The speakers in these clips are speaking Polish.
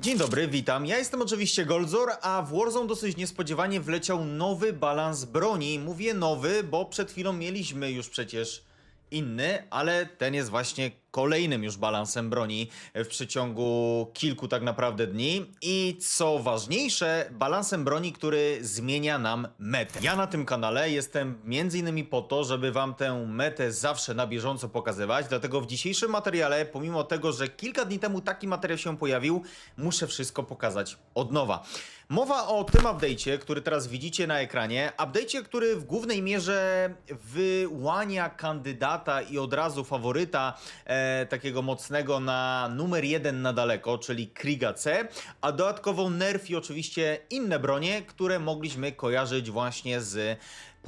Dzień dobry, witam. Ja jestem oczywiście Goldzor, a w Warzone dosyć niespodziewanie wleciał nowy balans broni. Mówię nowy, bo przed chwilą mieliśmy już przecież inny, ale ten jest właśnie kolejnym już balansem broni w przeciągu kilku tak naprawdę dni i co ważniejsze, balansem broni, który zmienia nam metę. Ja na tym kanale jestem między innymi po to, żeby wam tę metę zawsze na bieżąco pokazywać, dlatego w dzisiejszym materiale, pomimo tego, że kilka dni temu taki materiał się pojawił, muszę wszystko pokazać od nowa. Mowa o tym update'cie, który teraz widzicie na ekranie. Update'cie, który w głównej mierze wyłania kandydata i od razu faworyta e, takiego mocnego na numer jeden na daleko, czyli Kriga C, a dodatkowo nerfi oczywiście inne bronie, które mogliśmy kojarzyć właśnie z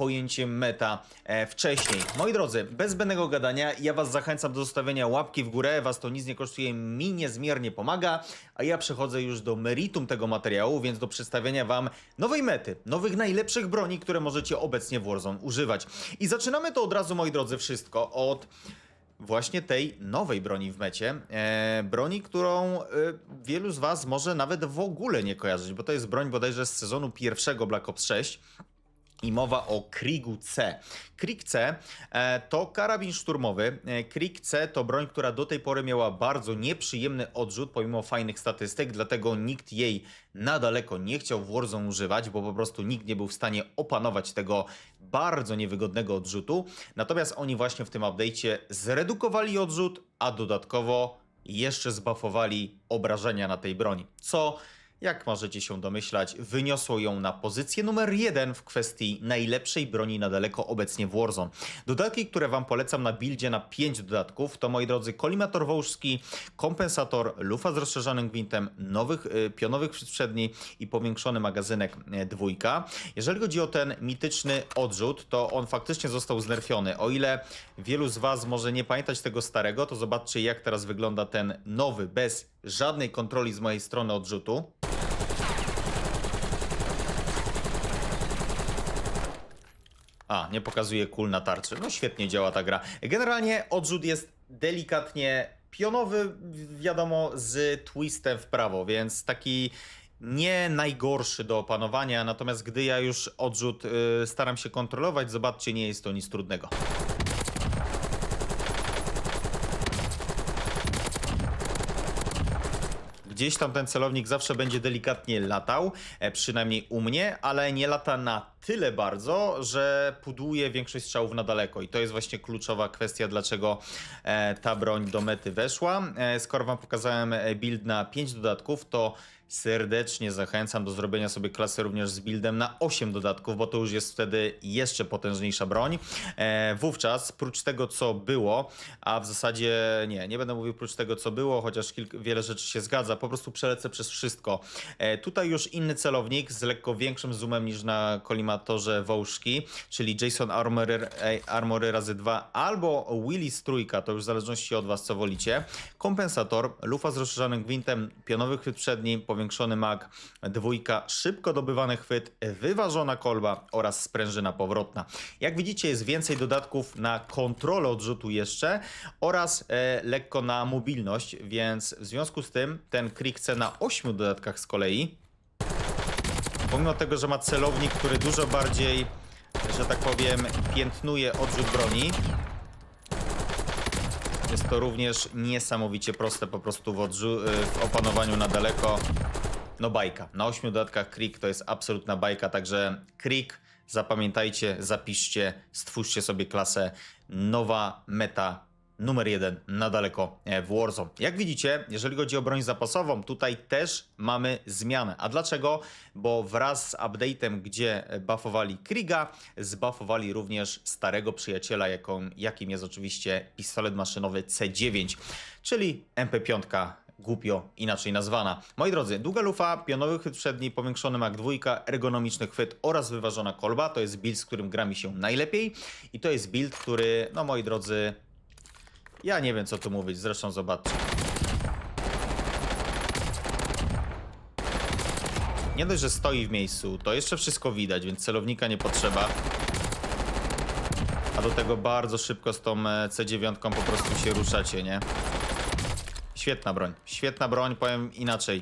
pojęciem meta e, wcześniej. Moi drodzy, bez zbędnego gadania, ja Was zachęcam do zostawienia łapki w górę, Was to nic nie kosztuje, mi niezmiernie pomaga, a ja przechodzę już do meritum tego materiału, więc do przedstawienia Wam nowej mety, nowych najlepszych broni, które możecie obecnie w Warzone używać. I zaczynamy to od razu, moi drodzy, wszystko od właśnie tej nowej broni w mecie. E, broni, którą e, wielu z Was może nawet w ogóle nie kojarzyć, bo to jest broń bodajże z sezonu pierwszego Black Ops 6 i mowa o Krigu C. Krig C e, to karabin szturmowy. E, Krig C to broń, która do tej pory miała bardzo nieprzyjemny odrzut, pomimo fajnych statystyk, dlatego nikt jej na daleko nie chciał w Warzone używać, bo po prostu nikt nie był w stanie opanować tego bardzo niewygodnego odrzutu. Natomiast oni właśnie w tym update'cie zredukowali odrzut, a dodatkowo jeszcze zbafowali obrażenia na tej broni, co jak możecie się domyślać, wyniosło ją na pozycję numer jeden w kwestii najlepszej broni na daleko obecnie w Warzone. Dodatki, które Wam polecam na buildzie na 5 dodatków, to moi drodzy kolimator wołżski, kompensator, lufa z rozszerzonym gwintem, nowych, y, pionowych przedni i powiększony magazynek y, dwójka. Jeżeli chodzi o ten mityczny odrzut, to on faktycznie został znerfiony. O ile wielu z Was może nie pamiętać tego starego, to zobaczcie jak teraz wygląda ten nowy, bez żadnej kontroli z mojej strony odrzutu. A, nie pokazuje kul na tarczy. No świetnie działa ta gra. Generalnie odrzut jest delikatnie pionowy, wiadomo, z twistem w prawo, więc taki nie najgorszy do opanowania. Natomiast gdy ja już odrzut y, staram się kontrolować, zobaczcie, nie jest to nic trudnego. Gdzieś tam ten celownik zawsze będzie delikatnie latał, e, przynajmniej u mnie, ale nie lata na tyle bardzo, że pudłuje większość strzałów na daleko. I to jest właśnie kluczowa kwestia, dlaczego e, ta broń do mety weszła. E, skoro wam pokazałem build na 5 dodatków, to serdecznie zachęcam do zrobienia sobie klasy również z buildem na 8 dodatków, bo to już jest wtedy jeszcze potężniejsza broń. E, wówczas, prócz tego co było, a w zasadzie nie, nie będę mówił prócz tego co było, chociaż kilk, wiele rzeczy się zgadza, po prostu przelecę przez wszystko. E, tutaj już inny celownik z lekko większym zoomem niż na kolimatorze Wołżki, czyli Jason Armory, Armory razy 2 albo Willis trójka, to już w zależności od was co wolicie. Kompensator, lufa z rozszerzonym gwintem, pionowy chwyt przedni, powiększony mag, dwójka, szybko dobywany chwyt, wyważona kolba oraz sprężyna powrotna. Jak widzicie jest więcej dodatków na kontrolę odrzutu jeszcze oraz e, lekko na mobilność, więc w związku z tym ten Krik chce na 8 dodatkach z kolei. Pomimo tego, że ma celownik, który dużo bardziej, że tak powiem, piętnuje odrzut broni, jest to również niesamowicie proste po prostu w, y, w opanowaniu na daleko. No bajka. Na 8 dodatkach Krik to jest absolutna bajka, także Krik zapamiętajcie, zapiszcie, stwórzcie sobie klasę nowa meta numer jeden na daleko e, w Warzone. Jak widzicie, jeżeli chodzi o broń zapasową, tutaj też mamy zmianę. A dlaczego? Bo wraz z update'em, gdzie buffowali Kriga, zbuffowali również starego przyjaciela, jaką, jakim jest oczywiście pistolet maszynowy C9, czyli MP5 głupio inaczej nazwana. Moi drodzy, długa lufa, pionowy chwyt przedni, powiększony Mac 2, ergonomiczny chwyt oraz wyważona kolba. To jest build, z którym gra mi się najlepiej i to jest build, który, no moi drodzy, ja nie wiem co tu mówić, zresztą zobaczcie. Nie dość, że stoi w miejscu, to jeszcze wszystko widać, więc celownika nie potrzeba. A do tego bardzo szybko z tą e, C9 po prostu się ruszacie, nie? Świetna broń. Świetna broń, powiem inaczej.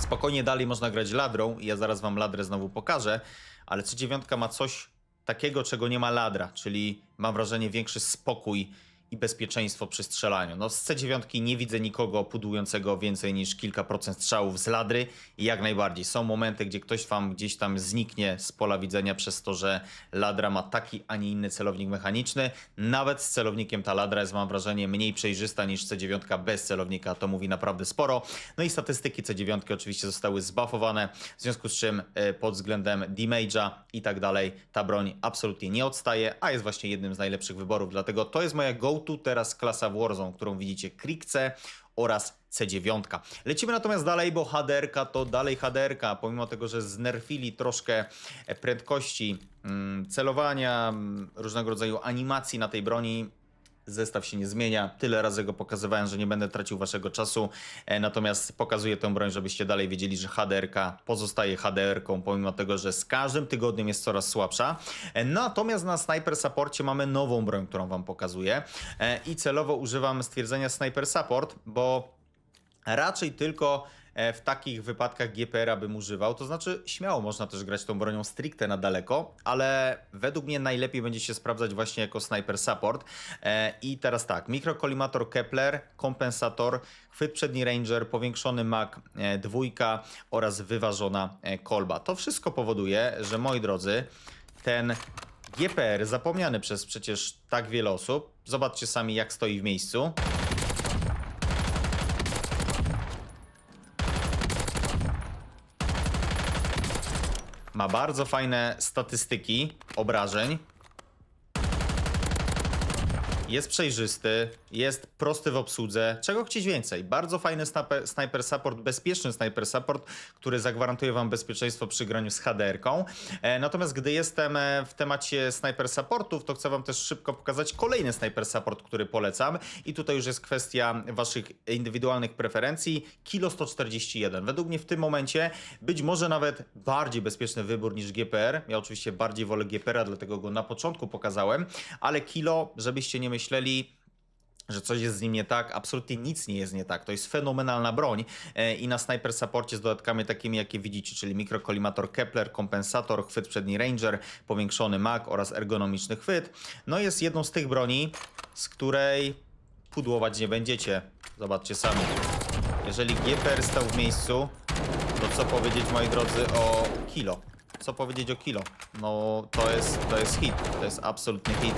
Spokojnie dalej można grać ladrą i ja zaraz wam ladrę znowu pokażę, ale C9 ma coś takiego, czego nie ma ladra, czyli mam wrażenie większy spokój i bezpieczeństwo przy strzelaniu. No z C9 nie widzę nikogo pudłującego więcej niż kilka procent strzałów z ladry i jak najbardziej. Są momenty, gdzie ktoś wam gdzieś tam zniknie z pola widzenia przez to, że ladra ma taki, a nie inny celownik mechaniczny. Nawet z celownikiem ta ladra jest mam wrażenie mniej przejrzysta niż C9 bez celownika, to mówi naprawdę sporo. No i statystyki C9 oczywiście zostały zbuffowane, w związku z czym e, pod względem damage'a i tak dalej ta broń absolutnie nie odstaje, a jest właśnie jednym z najlepszych wyborów, dlatego to jest moja go-to teraz klasa Warzone, którą widzicie Krikce oraz C9. Lecimy natomiast dalej, bo HDR to dalej HDR, pomimo tego, że znerfili troszkę e, prędkości mm, celowania, mm, różnego rodzaju animacji na tej broni, Zestaw się nie zmienia. Tyle razy go pokazywałem, że nie będę tracił waszego czasu. E, natomiast pokazuję tę broń, żebyście dalej wiedzieli, że HDR pozostaje HDR-ką, pomimo tego, że z każdym tygodniem jest coraz słabsza. E, natomiast na Sniper Supporcie mamy nową broń, którą wam pokazuję. E, I celowo używam stwierdzenia Sniper Support, bo raczej tylko w takich wypadkach GPR-a bym używał. To znaczy, śmiało można też grać tą bronią stricte na daleko, ale według mnie najlepiej będzie się sprawdzać właśnie jako sniper support. E, I teraz tak, mikrokolimator Kepler, kompensator, chwyt przedni Ranger, powiększony mag e, dwójka oraz wyważona e, kolba. To wszystko powoduje, że moi drodzy, ten GPR zapomniany przez przecież tak wiele osób, zobaczcie sami jak stoi w miejscu. Ma bardzo fajne statystyki obrażeń. Jest przejrzysty, jest prosty w obsłudze. Czego chcieć więcej? Bardzo fajny sniper, support, bezpieczny sniper support, który zagwarantuje wam bezpieczeństwo przy graniu z HDR-ką. E, natomiast gdy jestem e, w temacie sniper supportów, to chcę wam też szybko pokazać kolejny sniper support, który polecam. I tutaj już jest kwestia waszych indywidualnych preferencji. Kilo 141. Według mnie w tym momencie być może nawet bardziej bezpieczny wybór niż GPR. Ja oczywiście bardziej wolę GPR-a, dlatego go na początku pokazałem, ale kilo, żebyście nie myśleli, że coś jest z nim nie tak, absolutnie nic nie jest nie tak. To jest fenomenalna broń e, i na Sniper Supporcie z dodatkami takimi, jakie widzicie, czyli mikrokolimator Kepler, kompensator, chwyt przedni Ranger, powiększony mag oraz ergonomiczny chwyt. No jest jedną z tych broni, z której pudłować nie będziecie. Zobaczcie sami. Jeżeli GPR stał w miejscu, to co powiedzieć moi drodzy o kilo? Co powiedzieć o kilo? No to jest, to jest hit, to jest absolutny hit.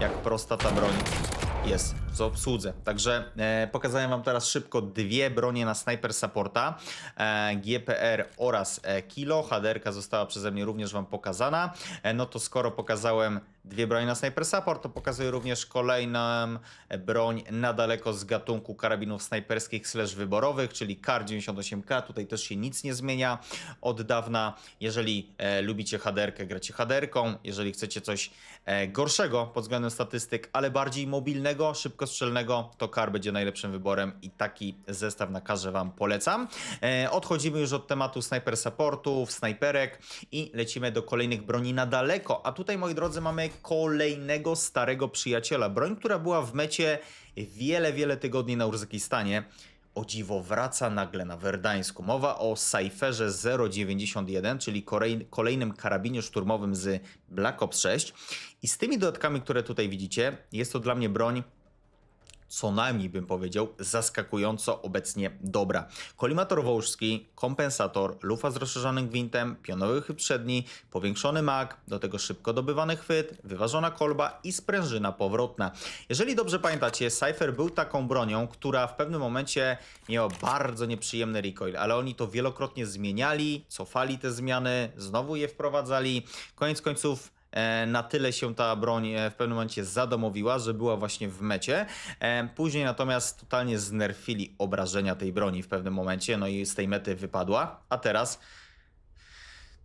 Jak prosta ta broń jest w obsłudze. Także e, pokazałem wam teraz szybko dwie bronie na Sniper Supporta, e, GPR oraz e, Kilo. HDR została przeze mnie również wam pokazana. E, no to skoro pokazałem dwie bronie na Sniper Support, to pokazuję również kolejną e, broń na daleko z gatunku karabinów snajperskich slash wyborowych, czyli KAR-98K. Tutaj też się nic nie zmienia od dawna. Jeżeli e, lubicie HDR-kę, gracie HDR-ką. Jeżeli chcecie coś e, gorszego pod względem statystyk, ale bardziej mobilnego, szybkostrzelnego, to KAR będzie najlepszym wyborem i taki zestaw na karze wam polecam. E, odchodzimy już od tematu sniper supportów, snajperek i lecimy do kolejnych broni na daleko. A tutaj, moi drodzy, mamy kolejnego starego przyjaciela. Broń, która była w mecie wiele, wiele tygodni na Urzykistanie. O dziwo wraca nagle na Werdańsku. Mowa o Cypherze 091, czyli kolej- kolejnym karabinie szturmowym z Black Ops 6. I z tymi dodatkami, które tutaj widzicie, jest to dla mnie broń co najmniej bym powiedział, zaskakująco obecnie dobra. Kolimator wołżski, kompensator, lufa z rozszerzonym gwintem, pionowy chwyt przedni, powiększony mag, do tego szybko dobywany chwyt, wyważona kolba i sprężyna powrotna. Jeżeli dobrze pamiętacie, Cypher był taką bronią, która w pewnym momencie miała bardzo nieprzyjemny recoil, ale oni to wielokrotnie zmieniali, cofali te zmiany, znowu je wprowadzali. Koniec końców na tyle się ta broń e, w pewnym momencie zadomowiła, że była właśnie w mecie. E, Później natomiast totalnie znerfili obrażenia tej broni w pewnym momencie, no i z tej mety wypadła. A teraz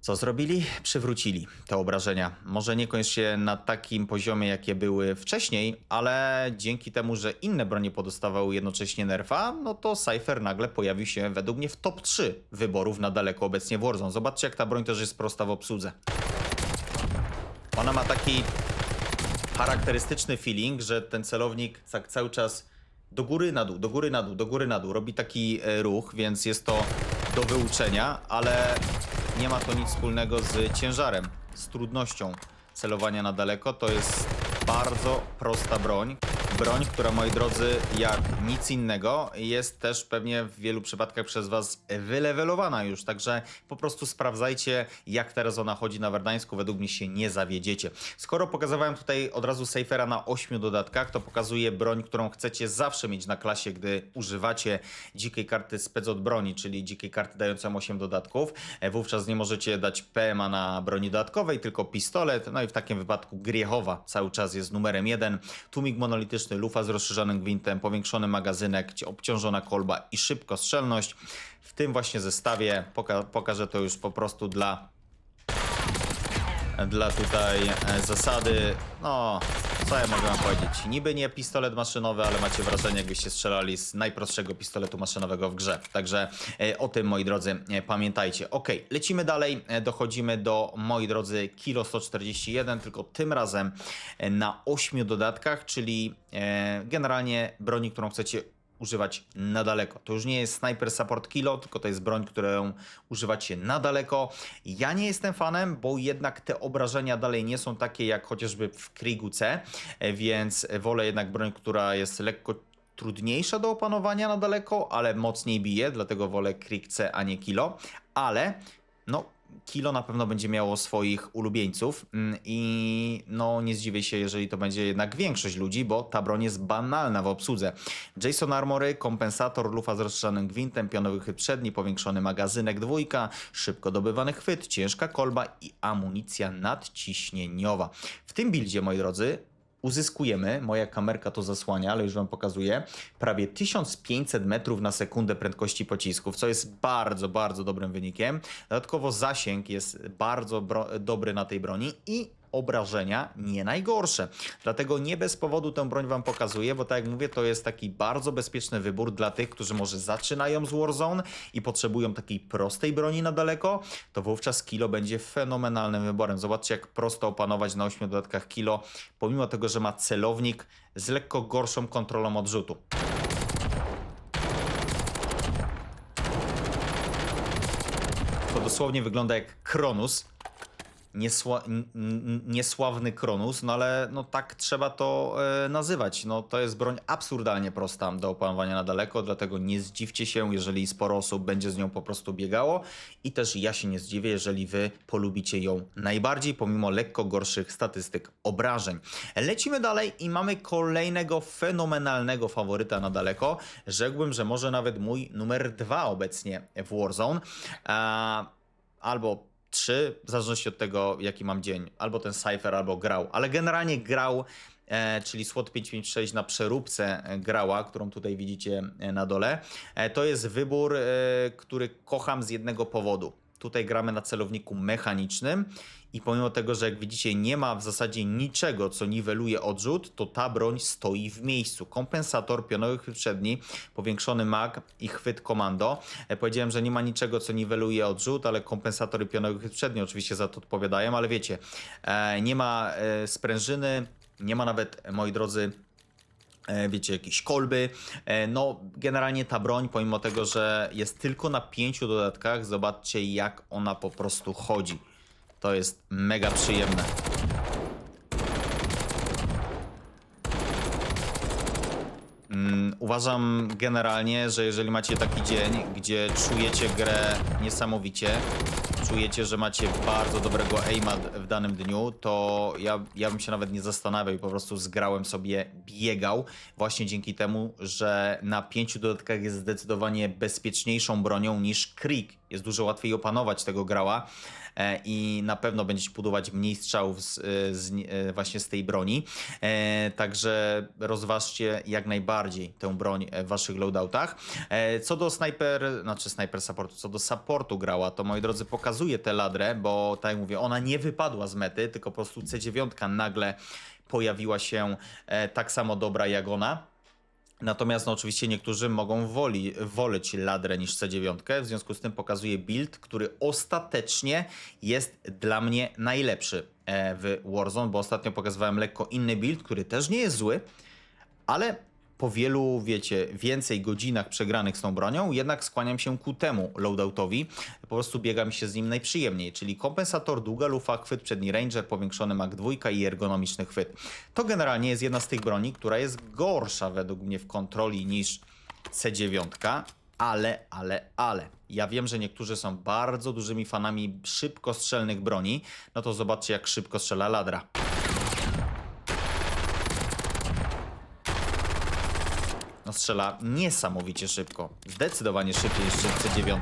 co zrobili? Przywrócili te obrażenia. Może niekoniecznie na takim poziomie, jakie były wcześniej, ale dzięki temu, że inne bronie podostawały jednocześnie nerfa, no to Cypher nagle pojawił się według mnie w top 3 wyborów na daleko obecnie w Warzone. Zobaczcie, jak ta broń też jest prosta w obsłudze. Ona ma taki charakterystyczny feeling, że ten celownik tak cały czas do góry na dół, do góry na dół, do góry na dół robi taki e, ruch, więc jest to do wyuczenia, ale nie ma to nic wspólnego z ciężarem, z trudnością celowania na daleko. To jest bardzo prosta broń. Broń, która moi drodzy, jak nic innego, jest też pewnie w wielu przypadkach przez was wylewelowana już, także po prostu sprawdzajcie, jak teraz ona chodzi na Werdańsku, według mnie się nie zawiedziecie. Skoro pokazywałem tutaj od razu Safera na 8 dodatkach, to pokazuję broń, którą chcecie zawsze mieć na klasie, gdy używacie dzikiej karty spec od broni, czyli dzikiej karty dającej 8 dodatków. E, Wówczas nie możecie dać PMA na broni dodatkowej, tylko pistolet, no i w takim wypadku Griechowa cały czas jest numerem 1. Tłumik monolityczny, lufa z rozszerzonym gwintem, powiększony magazynek, obciążona kolba i szybkostrzelność. W tym właśnie zestawie poka pokażę to już po prostu dla dla tutaj e, zasady, no, co ja mogę wam powiedzieć? Niby nie pistolet maszynowy, ale macie wrażenie, jakbyście strzelali z najprostszego pistoletu maszynowego w grze. Także e, o tym, moi drodzy, e, pamiętajcie. Ok, lecimy dalej, dochodzimy do, moi drodzy, kilo 141, tylko tym razem na 8 dodatkach, czyli generalnie broni, którą chcecie używać na daleko. To już nie jest Sniper Support Kilo, tylko to jest broń, którą używacie na daleko. Ja nie jestem fanem, bo jednak te obrażenia dalej nie są takie jak chociażby w Kriegu C, więc wolę jednak broń, która jest lekko trudniejsza do opanowania na daleko, ale mocniej bije, dlatego wolę Krieg C, a nie Kilo. Ale no, Kilo na pewno będzie miało swoich ulubieńców mm, i no nie zdziwię się, jeżeli to będzie jednak większość ludzi, bo ta broń jest banalna w obsłudze. Jason Armory, kompensator, lufa z rozszerzonym gwintem, pionowy chwyt przedni, powiększony magazynek dwójka, szybko dobywany chwyt, ciężka kolba i amunicja nadciśnieniowa. W tym buildzie, moi drodzy, uzyskujemy, moja kamerka to zasłania, ale już wam pokazuję, prawie 1500 metrów na sekundę prędkości pocisków, co jest bardzo, bardzo dobrym wynikiem. Dodatkowo zasięg jest bardzo dobry na tej broni i obrażenia nie najgorsze. Dlatego nie bez powodu tę broń wam pokazuję, bo tak jak mówię, to jest taki bardzo bezpieczny wybór dla tych, którzy może zaczynają z Warzone i potrzebują takiej prostej broni na daleko, to wówczas kilo będzie fenomenalnym wyborem. Zobaczcie, jak prosto opanować na 8 dodatkach kilo, pomimo tego, że ma celownik z lekko gorszą kontrolą odrzutu. To dosłownie wygląda jak Kronus. Niesła, niesławny Kronus, no ale no tak trzeba to e, nazywać. No to jest broń absurdalnie prosta do opanowania na daleko, dlatego nie zdziwcie się, jeżeli sporo osób będzie z nią po prostu biegało i też ja się nie zdziwię, jeżeli wy polubicie ją najbardziej, pomimo lekko gorszych statystyk obrażeń. Lecimy dalej i mamy kolejnego fenomenalnego faworyta na daleko. Rzekłbym, że może nawet mój numer dwa obecnie w Warzone. A, albo 3, w zależności od tego, jaki mam dzień. Albo ten Cypher, albo grał. Ale generalnie grał, e, czyli SWOT 556 na przeróbce e, grała, którą tutaj widzicie e, na dole. E, to jest wybór, e, który kocham z jednego powodu. Tutaj gramy na celowniku mechanicznym i pomimo tego, że jak widzicie nie ma w zasadzie niczego, co niweluje odrzut, to ta broń stoi w miejscu. Kompensator, pionowy chwyt przedni, powiększony mag i chwyt komando. E, Powiedziałem, że nie ma niczego, co niweluje odrzut, ale kompensator i pionowy chwyt przedni oczywiście za to odpowiadają, ale wiecie, e, nie ma e, sprężyny, nie ma nawet, moi drodzy, wiecie, jakieś kolby. No, generalnie ta broń, pomimo tego, że jest tylko na pięciu dodatkach, zobaczcie jak ona po prostu chodzi. To jest mega przyjemne. Mm, Uważam generalnie, że jeżeli macie taki dzień, gdzie czujecie grę niesamowicie, czujecie, że macie bardzo dobrego aima w danym dniu, to ja, ja bym się nawet nie zastanawiał i po prostu zgrałem sobie, biegał, właśnie dzięki temu, że na pięciu dodatkach jest zdecydowanie bezpieczniejszą bronią niż Krieg. Jest dużo łatwiej opanować tego grała e, i na pewno będziecie budować mniej strzałów z, e, z, e, właśnie z tej broni. Także rozważcie jak najbardziej tę broń w waszych loadoutach. Co do sniper, znaczy sniper supportu, co do supportu grała, to moi drodzy pokazuję tę ladrę, bo tak jak mówię, ona nie wypadła z mety, tylko po prostu C9 nagle pojawiła się tak samo dobra jak ona. Natomiast no, oczywiście niektórzy mogą woli, woleć ladrę niż C9, w związku z tym pokazuję build, który ostatecznie jest dla mnie najlepszy e, w Warzone, bo ostatnio pokazywałem lekko inny build, który też nie jest zły, ale po wielu, wiecie, więcej godzinach przegranych z tą bronią, jednak skłaniam się ku temu loadoutowi. Po prostu biega mi się z nim najprzyjemniej, czyli kompensator, długa lufa, chwyt przedni ranger, powiększony Mach 2 i ergonomiczny chwyt. To generalnie jest jedna z tych broni, która jest gorsza według mnie w kontroli niż C9, ale, ale, ale. Ja wiem, że niektórzy są bardzo dużymi fanami szybkostrzelnych broni, no to zobaczcie jak szybko strzela Ladra. Strzela niesamowicie szybko. Zdecydowanie szybciej niż C9.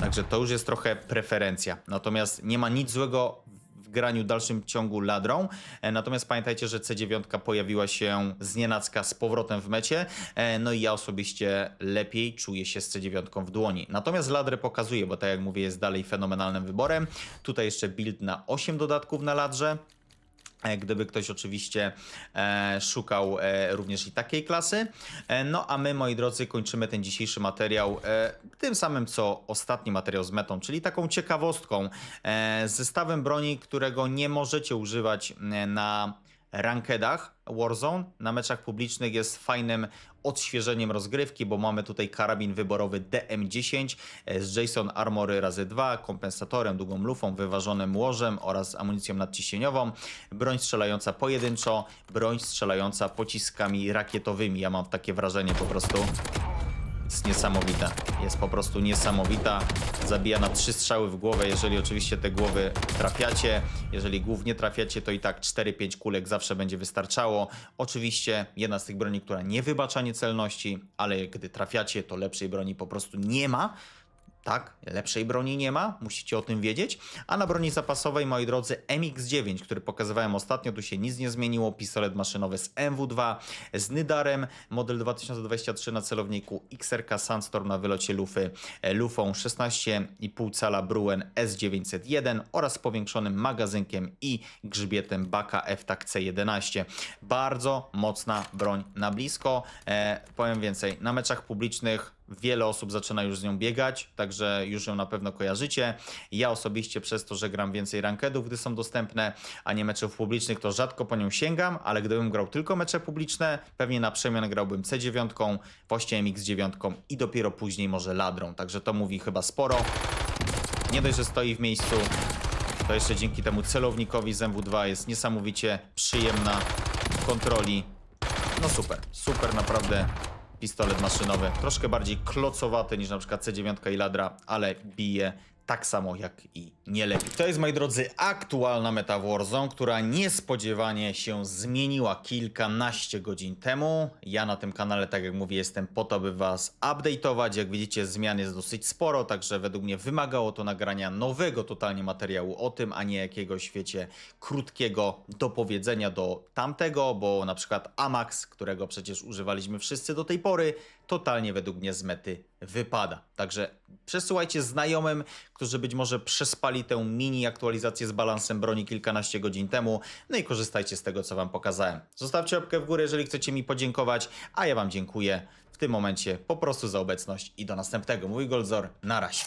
Także to już jest trochę preferencja. Natomiast nie ma nic złego w graniu w dalszym ciągu ladrą. E, Natomiast pamiętajcie, że C9 pojawiła się z nienacka z powrotem w mecie. E, No i ja osobiście lepiej czuję się z C9 w dłoni. Natomiast ladrę pokazuje, bo tak jak mówię, jest dalej fenomenalnym wyborem. Tutaj jeszcze build na 8 dodatków na ladrze. E, Gdyby ktoś oczywiście e, szukał e, również i takiej klasy. No a my, moi drodzy, kończymy ten dzisiejszy materiał tym samym, co ostatni materiał z metą, czyli taką ciekawostką, zestawem broni, którego nie możecie używać na rankedach Warzone. Na meczach publicznych jest fajnym odświeżeniem rozgrywki, bo mamy tutaj karabin wyborowy DM10 e, z Jason Armory razy 2, kompensatorem, długą lufą, wyważonym łożem oraz amunicją nadciśnieniową, broń strzelająca pojedynczo, broń strzelająca pociskami rakietowymi. Ja mam takie wrażenie po prostu jest niesamowita. Jest po prostu niesamowita. Zabija na trzy strzały w głowę, jeżeli oczywiście te głowy trafiacie. Jeżeli głów nie trafiacie, to i tak 4-5 kulek zawsze będzie wystarczało. Oczywiście jedna z tych broni, która nie wybacza niecelności, ale gdy trafiacie, to lepszej broni po prostu nie ma. Tak, lepszej broni nie ma, musicie o tym wiedzieć. A na broni zapasowej, moi drodzy, MX9, który pokazywałem ostatnio, tu się nic nie zmieniło. Pistolet maszynowy z MW2, z Nydarem, model 2023 na celowniku, XRK Sandstorm na wylocie lufy, e, lufą 16,5 cala Bruen S901 oraz powiększonym magazynkiem i grzbietem Baka FTAC C11. Bardzo mocna broń na blisko. E, powiem więcej, na meczach publicznych Wiele osób zaczyna już z nią biegać, także już ją na pewno kojarzycie. Ja osobiście przez to, że gram więcej rankedów, gdy są dostępne, a nie meczów publicznych, to rzadko po nią sięgam, ale gdybym grał tylko mecze publiczne, pewnie na przemian grałbym C9, właśnie MX9 i dopiero później może ladrą. Także to mówi chyba sporo. Nie dość, że stoi w miejscu, to jeszcze dzięki temu celownikowi z MW2 jest niesamowicie przyjemna w kontroli. No super, super naprawdę pistolet maszynowy. Troszkę bardziej klocowaty niż na przykład C9 i Ladra, ale bije tak samo jak i nie lepiej. To jest, moi drodzy, aktualna meta Warzone, która niespodziewanie się zmieniła kilkanaście godzin temu. Ja na tym kanale, tak jak mówię, jestem po to, by was update'ować. Jak widzicie, zmian jest dosyć sporo, także według mnie wymagało to nagrania nowego totalnie materiału o tym, a nie jakiegoś, wiecie, krótkiego dopowiedzenia do tamtego, bo na przykład Amax, którego przecież używaliśmy wszyscy do tej pory, totalnie według mnie z mety wypada. Także przesyłajcie znajomym, którzy być może przespali tę mini aktualizację z balansem broni kilkanaście godzin temu, no i korzystajcie z tego, co wam pokazałem. Zostawcie łapkę w górę, jeżeli chcecie mi podziękować, a ja wam dziękuję w tym momencie po prostu za obecność i do następnego. Mój Goldzor, na razie.